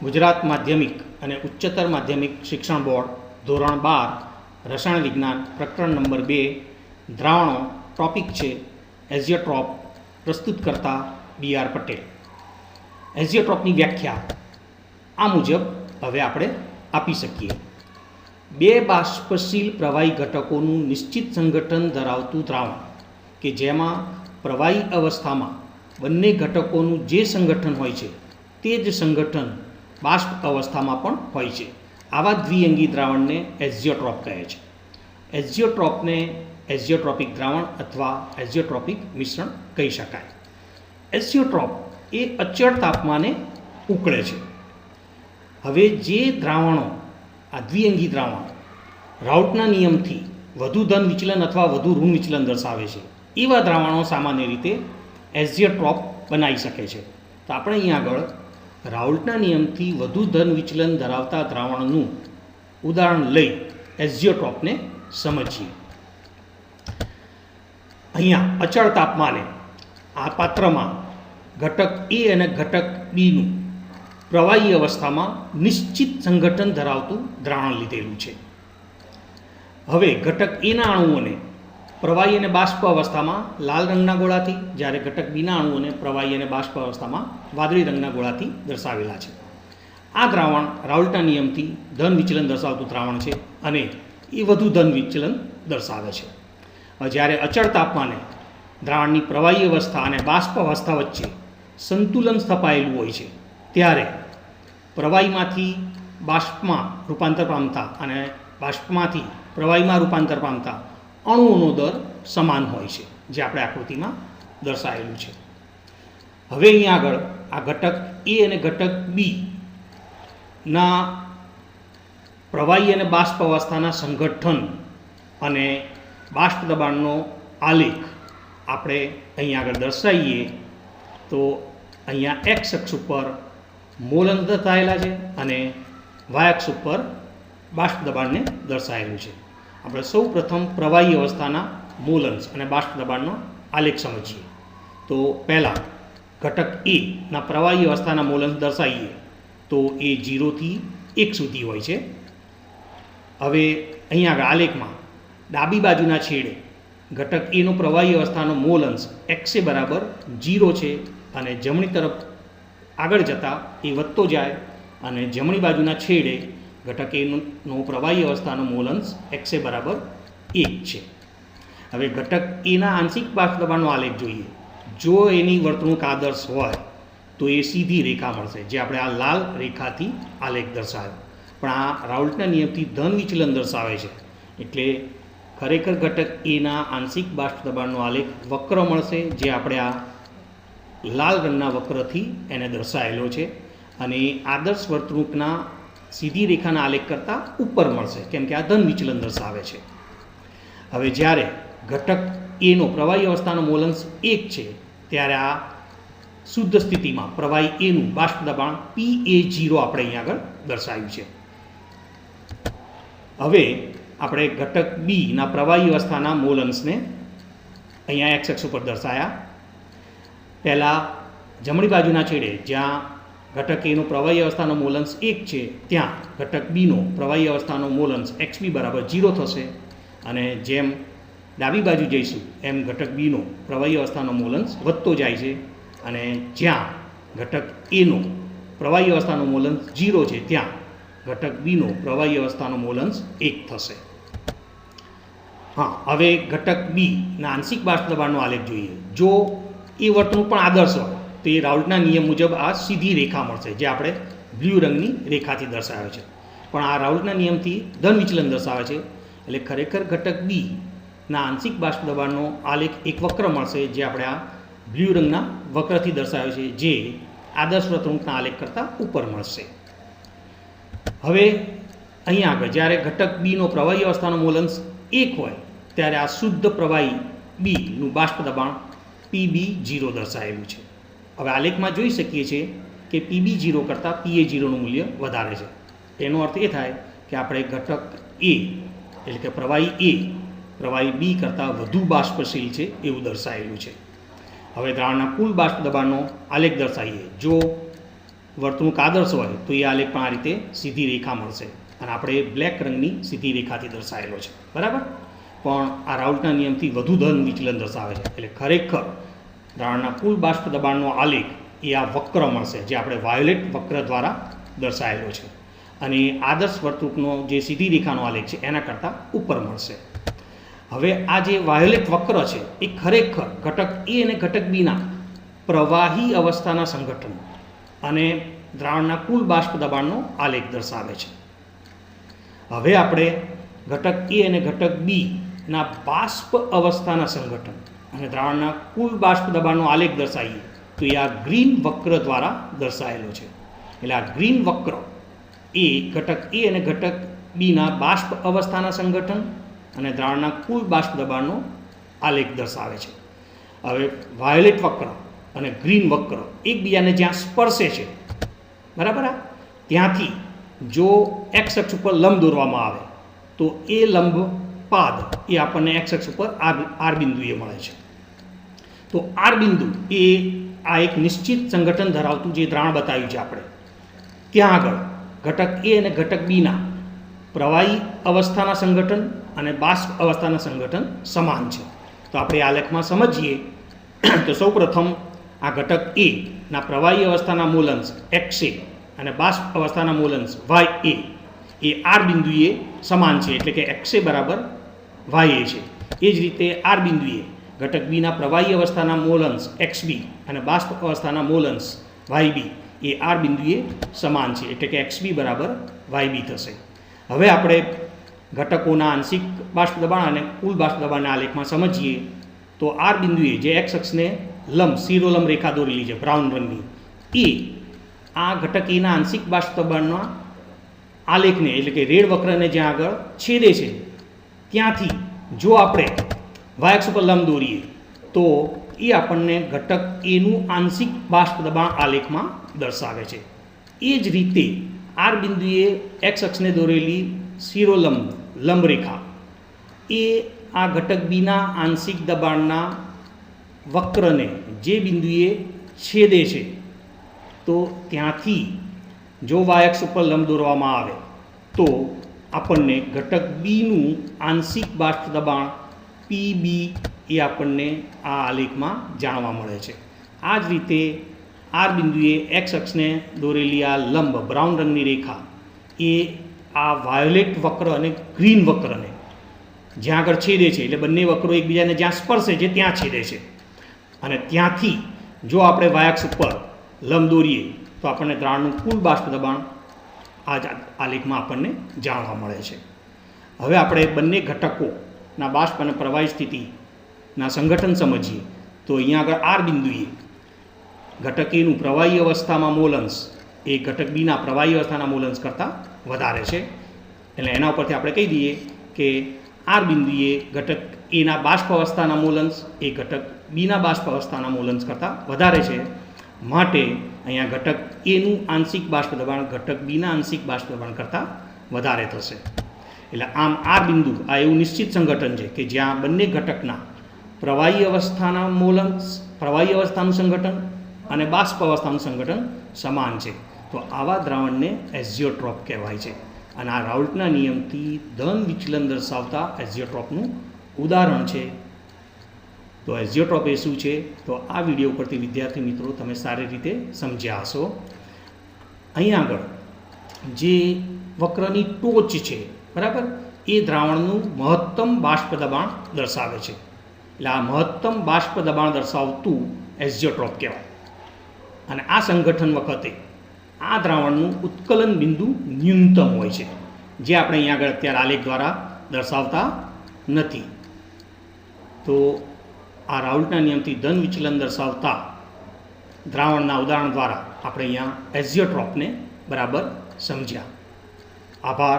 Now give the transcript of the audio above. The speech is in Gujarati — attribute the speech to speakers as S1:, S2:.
S1: ગુજરાત માધ્યમિક અને ઉચ્ચતર માધ્યમિક શિક્ષણ બોર્ડ ધોરણ બાર રસાયણ વિજ્ઞાન પ્રકરણ નંબર બે દ્રાવણો ટોપિક છે એઝિયોટ્રોપ પ્રસ્તુત કરતા બી આર પટેલ એઝિયોટ્રોપની વ્યાખ્યા આ મુજબ હવે આપણે આપી શકીએ બે બાષ્પશીલ પ્રવાહી ઘટકોનું નિશ્ચિત સંગઠન ધરાવતું દ્રાવણ કે જેમાં પ્રવાહી અવસ્થામાં બંને ઘટકોનું જે સંગઠન હોય છે તે જ સંગઠન બાષ્પ અવસ્થામાં પણ હોય છે આવા દ્વિઅંગી દ્રાવણને એઝિયોટ્રોપ કહે છે એઝિયોટ્રોપને એઝિયોટ્રોપિક દ્રાવણ અથવા એઝિયોટ્રોપિક મિશ્રણ કહી શકાય એઝિયોટ્રોપ એ અચળ તાપમાને ઉકળે છે હવે જે દ્રાવણો આ દ્વિઅંગી દ્રાવણ રાઉટના નિયમથી વધુ ધન વિચલન અથવા વધુ ઋણ વિચલન દર્શાવે છે એવા દ્રાવણો સામાન્ય રીતે એઝિયોટ્રોપ બનાવી શકે છે તો આપણે અહીં આગળ રાઉલ્ટના નિયમથી વધુ ધન વિચલન ધરાવતા દ્રાવણનું ઉદાહરણ લઈ એઝિયોટોપને સમજીએ અહીંયા અચળ તાપમાને આ પાત્રમાં ઘટક એ અને ઘટક બીનું પ્રવાહી અવસ્થામાં નિશ્ચિત સંગઠન ધરાવતું દ્રાવણ લીધેલું છે હવે ઘટક એના અણુઓને પ્રવાહી અને બાષ્પ અવસ્થામાં લાલ રંગના ગોળાથી જ્યારે ઘટક બીના અણુઓને પ્રવાહી અને બાષ્પ અવસ્થામાં વાદળી રંગના ગોળાથી દર્શાવેલા છે આ દ્રાવણ રાઉલના નિયમથી ધન વિચલન દર્શાવતું દ્રાવણ છે અને એ વધુ ધન વિચલન દર્શાવે છે જ્યારે અચળ તાપમાને દ્રાવણની પ્રવાહી અવસ્થા અને બાષ્પ અવસ્થા વચ્ચે સંતુલન સ્થપાયેલું હોય છે ત્યારે પ્રવાહીમાંથી બાષ્પમાં રૂપાંતર પામતા અને બાષ્પમાંથી પ્રવાહીમાં રૂપાંતર પામતા અણુઓનો દર સમાન હોય છે જે આપણે આકૃતિમાં દર્શાવેલું છે હવે અહીં આગળ આ ઘટક એ અને ઘટક બી ના પ્રવાહી અને બાષ્પ અવસ્થાના સંગઠન અને બાષ્પ દબાણનો આલેખ આપણે અહીં આગળ દર્શાવીએ તો અહીંયા એક્સ અક્ષ ઉપર મોલ અંતર થયેલા છે અને વાયક્ષ ઉપર બાષ્પ દબાણને દર્શાવેલું છે આપણે સૌ પ્રથમ પ્રવાહી અવસ્થાના મૂલ અંશ અને બાષ્પ દબાણનો આલેખ સમજીએ તો પહેલાં ઘટક એના પ્રવાહી અવસ્થાના મૂલ દર્શાવીએ તો એ જીરોથી એક સુધી હોય છે હવે અહીંયા આગળ આલેખમાં ડાબી બાજુના છેડે ઘટક એનો પ્રવાહી અવસ્થાનો મોલ અંશ એક્સે બરાબર જીરો છે અને જમણી તરફ આગળ જતાં એ વધતો જાય અને જમણી બાજુના છેડે ઘટક એનું પ્રવાહી અવસ્થાનો મોલન્સ એક્સે બરાબર એક છે હવે ઘટક એના e આંશિક બાષ્પ દબાણનો આલેખ જોઈએ જો એની વર્તણૂક આદર્શ હોય તો એ સીધી રેખા મળશે જે આપણે આ લાલ રેખાથી આલેખ દર્શાવ્યો પણ આ રાઉલ્ટના નિયમથી ધન વિચલન દર્શાવે છે એટલે ખરેખર ઘટક એના e આંશિક બાષ્પ દબાણનો આલેખ વક્ર મળશે જે આપણે આ લાલ રંગના વક્રથી એને દર્શાવેલો છે અને આદર્શ વર્તણૂકના સીધી રેખાના આલેખ કરતાં ઉપર મળશે કેમ કે આ ધન વિચલન દર્શાવે છે હવે જ્યારે ઘટક એનો પ્રવાહી અવસ્થાનો મોલંશ એક છે ત્યારે આ શુદ્ધ સ્થિતિમાં પ્રવાહી એનું બાષ્પ દબાણ પી એ જીરો આપણે અહીં આગળ દર્શાવ્યું છે હવે આપણે ઘટક બીના પ્રવાહી અવસ્થાના મોલ અહીંયા એક્સ એક્સ ઉપર દર્શાયા પહેલાં જમણી બાજુના છેડે જ્યાં ઘટક એનો પ્રવાહી અવસ્થાનો મોલન્સ એક છે ત્યાં ઘટક બીનો પ્રવાહી અવસ્થાનો મોલન્સ એક્સ બી બરાબર ઝીરો થશે અને જેમ ડાબી બાજુ જઈશું એમ ઘટક બીનો પ્રવાહી અવસ્થાનો મોલન્સ વધતો જાય છે અને જ્યાં ઘટક એનો પ્રવાહી અવસ્થાનો મોલન્સ ઝીરો છે ત્યાં ઘટક બીનો પ્રવાહી અવસ્થાનો મોલન્સ એક થશે હા હવે ઘટક બીના આંશિક બાષ્પ દબાણનો આલેખ જોઈએ જો એ વર્તણૂક પણ આદર્શ હોય તો એ રાઉલ્ટના નિયમ મુજબ આ સીધી રેખા મળશે જે આપણે બ્લુ રંગની રેખાથી દર્શાવે છે પણ આ રાઉલ્ટના નિયમથી ધન વિચલન દર્શાવે છે એટલે ખરેખર ઘટક બીના આંશિક બાષ્પ દબાણનો આલેખ એક વક્ર મળશે જે આપણે આ બ્લુ રંગના વક્રથી દર્શાવ્યો છે જે આદર્શ વર્તણૂકના આલેખ કરતાં ઉપર મળશે હવે અહીંયા આગળ જ્યારે ઘટક બીનો પ્રવાહી અવસ્થાનો મોલન્સ એક હોય ત્યારે આ શુદ્ધ પ્રવાહી બીનું બાષ્પ દબાણ પી બી જીરો દર્શાવેલું છે હવે આલેખમાં જોઈ શકીએ છીએ કે પીબી જીરો કરતાં પીએ જીરોનું મૂલ્ય વધારે છે તેનો અર્થ એ થાય કે આપણે ઘટક એ એટલે કે પ્રવાહી એ પ્રવાહી બી કરતાં વધુ બાષ્પશીલ છે એવું દર્શાવેલું છે હવે દ્રાવણના કુલ બાષ્પ દબાણનો આલેખ દર્શાવીએ જો વર્તણૂક આદર્શ હોય તો એ આલેખ પણ આ રીતે સીધી રેખા મળશે અને આપણે બ્લેક રંગની સીધી રેખાથી દર્શાવેલો છે બરાબર પણ આ રાઉટના નિયમથી વધુ ધન વિચલન દર્શાવે છે એટલે ખરેખર દ્રાવણના કુલ બાષ્પ દબાણનો આલેખ એ આ વક્ર મળશે જે આપણે વાયોલેટ વક્ર દ્વારા દર્શાવેલો છે અને આદર્શ વર્તુકનો જે સીધી રેખાનો આલેખ છે એના કરતાં ઉપર મળશે હવે આ જે વાયોલેટ વક્ર છે એ ખરેખર ઘટક એ અને ઘટક બીના પ્રવાહી અવસ્થાના સંગઠન અને દ્રાવણના કુલ બાષ્પ દબાણનો આલેખ દર્શાવે છે હવે આપણે ઘટક એ અને ઘટક બીના બાષ્પ અવસ્થાના સંગઠન અને દ્રાવણના કુલ બાષ્પ દબાણનો આલેખ દર્શાવીએ તો એ આ ગ્રીન વક્ર દ્વારા દર્શાયેલો છે એટલે આ ગ્રીન વક્ર એ ઘટક એ અને ઘટક બીના બાષ્પ અવસ્થાના સંગઠન અને દ્રાવણના કુલ બાષ્પ દબાણનો આલેખ દર્શાવે છે હવે વાયોલેટ વક્ર અને ગ્રીન વક્ર એકબીજાને જ્યાં સ્પર્શે છે બરાબર આ ત્યાંથી જો એક્સ અક્ષ ઉપર લંબ દોરવામાં આવે તો એ લંબ પાદ એ આપણને એક્સ અક્ષ ઉપર આર બિંદુએ મળે છે તો આર બિંદુ એ આ એક નિશ્ચિત સંગઠન ધરાવતું જે દ્રાણ બતાવ્યું છે આપણે ત્યાં આગળ ઘટક એ અને ઘટક બીના પ્રવાહી અવસ્થાના સંગઠન અને બાષ્પ અવસ્થાના સંગઠન સમાન છે તો આપણે આ લેખમાં સમજીએ તો સૌપ્રથમ આ ઘટક એ ના પ્રવાહી અવસ્થાના મૂલંશ એક્સ એ અને બાષ્પ અવસ્થાના મૂલંશ વાય એ એ આર બિંદુએ સમાન છે એટલે કે એક્સ એ બરાબર વાય એ છે એ જ રીતે આર બિંદુએ ઘટક બીના પ્રવાહી અવસ્થાના મોલન્સ એક્સ બી અને બાષ્પ અવસ્થાના મોલન્સ વાય બી એ આર બિંદુએ સમાન છે એટલે કે એક્સ બી બરાબર વાય બી થશે હવે આપણે ઘટકોના આંશિક બાષ્પ દબાણ અને કુલ બાષ્પ દબાણના આલેખમાં સમજીએ તો આર બિંદુએ જે એક્સ અક્ષને લંબ શિરોલંબ રેખા દોરેલી છે બ્રાઉન રંગની એ આ ઘટક એના e આંશિક બાષ્પ દબાણના આલેખને એટલે કે રેડ વક્રને જ્યાં આગળ છેદે છે ત્યાંથી જો આપણે વાયક્ષ ઉપર લંબ દોરીએ તો એ આપણને ઘટક એનું આંશિક બાષ્પ દબાણ આલેખમાં દર્શાવે છે એ જ રીતે આર બિંદુએ એક્સ અક્ષને દોરેલી શિરોલંબ લંબરેખા એ આ ઘટક બીના આંશિક દબાણના વક્રને જે બિંદુએ છેદે છે તો ત્યાંથી જો વાયક્ષ ઉપર લંબ દોરવામાં આવે તો આપણને ઘટક બીનું આંશિક બાષ્પ દબાણ પીબી એ આપણને આ આલેખમાં જાણવા મળે છે આ જ રીતે આર બિંદુએ એક્સ અક્ષને દોરેલી આ લંબ બ્રાઉન રંગની રેખા એ આ વાયોલેટ વક્ર અને ગ્રીન વક્રને જ્યાં આગળ છેદે છે એટલે બંને વક્રો એકબીજાને જ્યાં સ્પર્શે છે ત્યાં છેદે છે અને ત્યાંથી જો આપણે વાયક્ષ ઉપર લંબ દોરીએ તો આપણને દ્રાણનું કુલ બાષ્પ દબાણ આ આલેખમાં આપણને જાણવા મળે છે હવે આપણે બંને ઘટકો ના બાષ્પ અને પ્રવાહી સ્થિતિના સંગઠન સમજીએ તો અહીંયા આગળ આર બિંદુએ ઘટક એનું પ્રવાહી અવસ્થામાં મોલન્સ એ ઘટક બીના પ્રવાહી અવસ્થાના મોલન્સ કરતાં વધારે છે એટલે એના ઉપરથી આપણે કહી દઈએ કે આર બિંદુએ ઘટક એના બાષ્પ અવસ્થાના મોલન્સ એ ઘટક બીના બાષ્પ અવસ્થાના મોલન્સ કરતાં વધારે છે માટે અહીંયા ઘટક એનું આંશિક બાષ્પ દબાણ ઘટક બીના આંશિક બાષ્પ દબાણ કરતાં વધારે થશે એટલે આમ આ બિંદુ આ એવું નિશ્ચિત સંગઠન છે કે જ્યાં બંને ઘટકના પ્રવાહી અવસ્થાના મોલન પ્રવાહી અવસ્થાનું સંગઠન અને બાષ્પ અવસ્થાનું સંગઠન સમાન છે તો આવા દ્રાવણને એઝિયોટ્રોપ કહેવાય છે અને આ રાઉલ્ટના નિયમથી ધન વિચલન દર્શાવતા એઝિયોટ્રોપનું ઉદાહરણ છે તો એઝિયોટ્રોપ એ શું છે તો આ વિડીયો ઉપરથી વિદ્યાર્થી મિત્રો તમે સારી રીતે સમજ્યા હશો અહીં આગળ જે વક્રની ટોચ છે બરાબર એ દ્રાવણનું મહત્તમ બાષ્પ દબાણ દર્શાવે છે એટલે આ મહત્તમ બાષ્પ દબાણ દર્શાવતું એઝિયોટ્રોપ કહેવાય અને આ સંગઠન વખતે આ દ્રાવણનું ઉત્કલન બિંદુ ન્યૂનતમ હોય છે જે આપણે અહીંયા આગળ અત્યારે આલેખ દ્વારા દર્શાવતા નથી તો આ રાઉલ્ટના નિયમથી ધન વિચલન દર્શાવતા દ્રાવણના ઉદાહરણ દ્વારા આપણે અહીંયા એઝિયોટ્રોપને બરાબર સમજ્યા આભાર